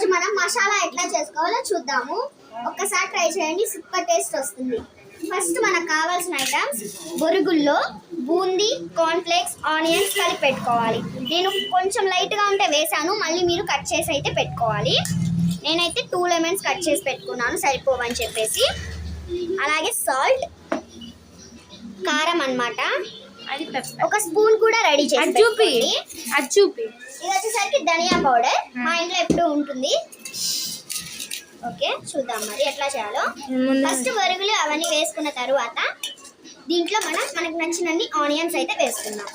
ఈరోజు మనం మసాలా ఎట్లా చేసుకోవాలో చూద్దాము. ఒక్కసారి ట్రై చేయండి సూపర్ టేస్ట్ వస్తుంది. ఫస్ట్ మనకు కావాల్సిన ఐటమ్స్ బొరుగుల్లో బూందీ కార్న్ఫ్లేక్స్ ఆనియన్స్ కలిపి పెట్టుకోవాలి. నేను కొంచెం లైట్గా ఉంటే వేసాను మళ్ళీ మీరు కట్ చేసి అయితే పెట్టుకోవాలి. నేనైతే టూ లెమన్స్ కట్ చేసి పెట్టుకున్నాను సరిపోవని చెప్పేసి. అలాగే సాల్ట్ కారం అనమాట అది ఒక స్పూన్ కూడా రెడీ చేసి చూపి. అది చూపి. ఇది వచ్చేసరికి ధనియా పౌడర్. మా ఇంట్లో ఎప్పుడూ ఉంటుంది. ఓకే చూద్దాం మరి ఎట్లా చేయాలో. ఫస్ట్ వరుగులు అవన్నీ వేసుకున్న తర్వాత దీంట్లో మనం మనకు నచ్చినన్ని ఆనియన్స్ అయితే వేసుకుందాం.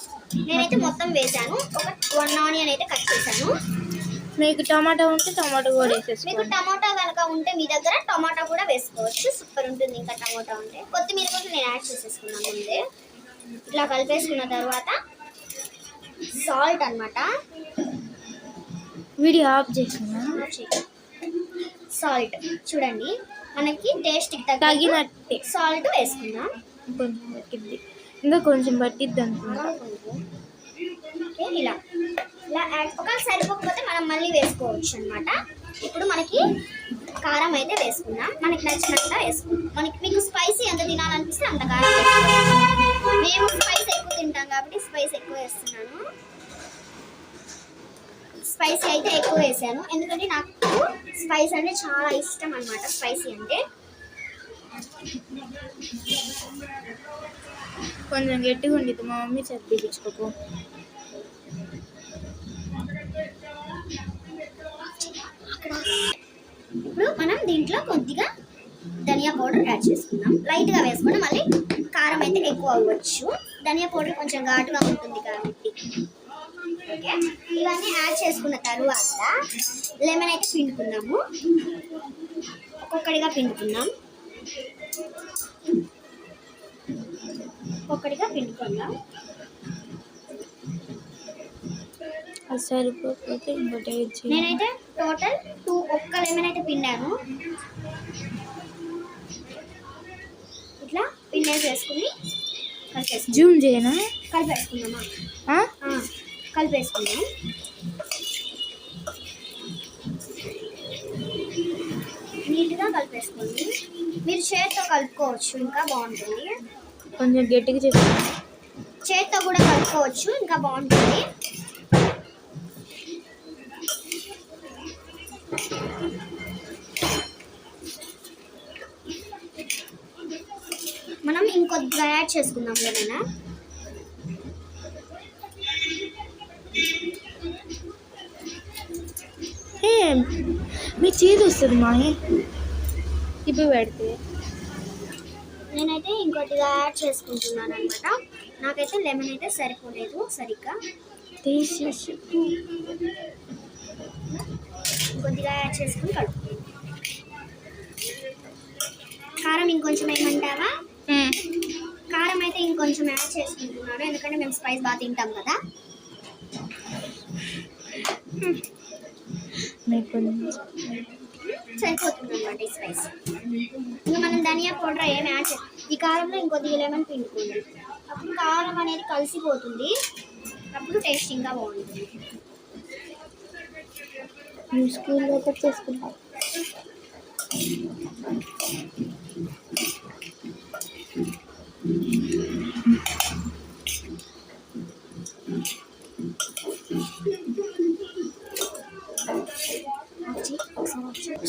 నేనైతే మొత్తం వేసాను ఒక వన్ ఆనియన్ అయితే కట్ చేశాను. మీకు టమాటా ఉంటే టమాటా కూడా మీకు వేసేసుకోండి. టమాటా కనుక ఉంటే మీ దగ్గర టమాటా కూడా వేసుకోవచ్చు. సూపర్ ఉంటుంది ఇంకా టమాటా ఉంటే. కొత్తిమీర కూడా నేను యాడ్ చేసేసుకున్నాను ముందే. ఇట్లా కలిపేసుకున్న తర్వాత సాల్ట్ అన్నమాట. వీడియో ఆఫ్ చేసిన సాల్ట్ చూడండి మనకి టేస్ట్ తగినట్టే. సాల్ట్ వేసుకుందాం. కొంచెం పట్టిద్ది. ఇంకా కొంచెం పట్టిద్ది అనుకుంటా. ఇలా. ఇలా యాడ్ ఒకవేళ సరిపోకపోతే మనం మళ్ళీ వేసుకోవచ్చు అన్నమాట. ఇప్పుడు మనకి కారం అయితే వేసుకుందాం. మనకి నచ్చినట్టు వేసుకుందాం మనకి మీకు స్పైసీ ఎంత తినాలనిపిస్తే అంత కారం. మేము స్పైస్ ఎక్కువ తింటాం కాబట్టి స్పైస్ ఎక్కువ వేస్తున్నాను. స్పైసీ అయితే ఎక్కువ వేసాను. ఎందుకంటే నాకు స్పైస్ అంటే చాలా ఇష్టం అన్నమాట స్పైసీ అంటే. కొంచెం గట్టిగా ఉండిద్ది. మా మమ్మీ చదివించుకోపో ఇప్పుడు మనం దీంట్లో కొద్దిగా ధనియా పౌడర్ యాడ్ చేసుకుందాం. లైట్గా వేసుకొని మళ్ళీ కారం అయితే ఎక్కువ అవ్వచ్చు. ధనియా పౌడర్ కొంచెం ఘాటుగా ఉంటుంది కాబట్టి. ఓకే. ఇవన్నీ యాడ్ చేసుకున్న తర్వాత లెమన్ అయితే పిండుకుందాము. ఒక్కొక్కడిగా పిండుకుందాం. ఒక్కొక్కడిగా పిండుకుందాం. నేనైతే టోటల్ టూ ఒక్క లెమన్ అయితే పిండాను. వేసుకుని కలిపేసుకుందాం. జూమ్ చేయనా? కలిపేసుకుందామా? కలిపేసుకుందాం. నీట్గా కలిపేసుకోండి మీరు చేతితో కలుపుకోవచ్చు ఇంకా బాగుంటుంది. కొంచెం గట్టిగా చెప్పు చేతితో కూడా కలుపుకోవచ్చు ఇంకా బాగుంటుంది. మనం ఇంకొద్దిగా యాడ్ చేసుకుందాం ఏమైనా? ఏ మీ చేతి వస్తుంది మా ఇప్పుడు పెడితే. నేనైతే ఇంకొద్దిగా యాడ్ చేసుకుంటున్నాను అనమాట నాకైతే లెమన్ అయితే సరిపోలేదు సరిగ్గా. తీసేసి కొద్దిగా యాడ్ చేసుకుని కలుపుకుందాం. కారం ఇంకొంచెం ఏమంటావా కారం అయితే ఇంకొంచెం యాడ్ చేసుకుంటున్నాను. ఎందుకంటే మేము స్పైస్ బాగా తింటాం కదా. సరిపోతుంది అనమాట ఈ స్పైస్. ఇంకా మనం ధనియా పౌడర్ ఏం యాడ్ చే ఈ కారంలో ఇంకొద్దిగా లెమన్ పిండుకుంది. అప్పుడు కారం అనేది కలిసిపోతుంది. అప్పుడు టేస్ట్ ఇంకా బాగుంటుంది స్కూల్లో చేసుకుంటాం.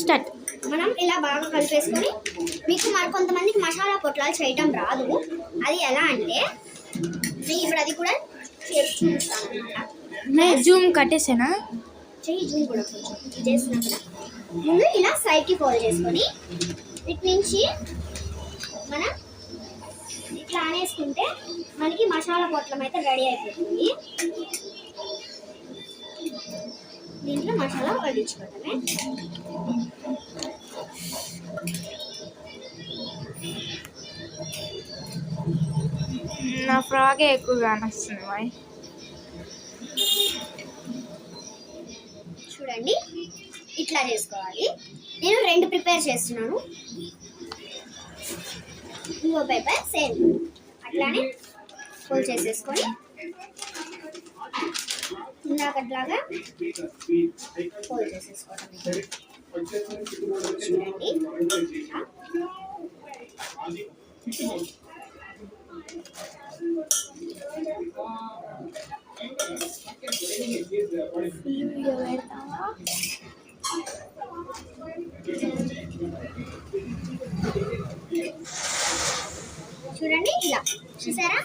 స్టార్ట్. మనం ఇలా బాగా కలిపేసుకొని మీకు మరి కొంతమందికి మసాలా పొట్లాలు చేయటం రాదు. అది ఎలా అంటే నేను ఇప్పుడు అది కూడా చేసి చూపిస్తాను అనమాట నే జూమ్ కట్టేసానా? చెయ్యి జూమ్ కూడా కొంచెం చేసినా ముందు ఇలా సైడ్కి ఫోల్డ్ చేసుకొని ఇటు నుంచి మనం అనేసుకుంటే మనకి మసాలా పొట్లం అయితే రెడీ అయిపోతుంది. దీంట్లో మసాలా వడ్డించుకోవడమే. నా ఫ్రాగే ఎక్కువ కానొస్తుంది మరి చూడండి ఇట్లా చేసుకోవాలి. నేను రెండు ప్రిపేర్ చేస్తున్నాను. ఇంకో పేపర్ సేమ్. ఇట్లానే ఫోల్డ్ చేసేసుకొని ఇందాకట్లాగా ఫోల్డ్ చేసేసుకోవడం. చూడండి. వీడియో పెడతావా? చూడండి ఇలా. చూసారా?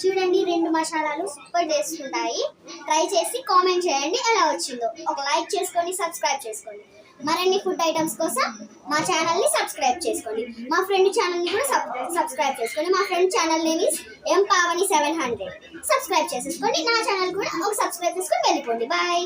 చూడండి రెండు మసాలాలు సూపర్ టేస్ట్ ఉంటాయి. ట్రై చేసి కామెంట్ చేయండి ఎలా వచ్చిందో. ఒక లైక్ చేసుకోండి సబ్స్క్రైబ్ చేసుకోండి. మరిన్ని ఫుడ్ ఐటమ్స్ కోసం మా ఛానల్ని సబ్స్క్రైబ్ చేసుకోండి. మా ఫ్రెండ్ ఛానల్ని కూడా సబ్స్క్రైబ్ చేసుకోండి. మా friend channel name is M Pavani seven hundred subscribe చేసేసుకోండి. నా ఛానల్ కూడా ఒక సబ్స్క్రైబ్ చేసుకొని వెళ్ళిపోండి. బాయ్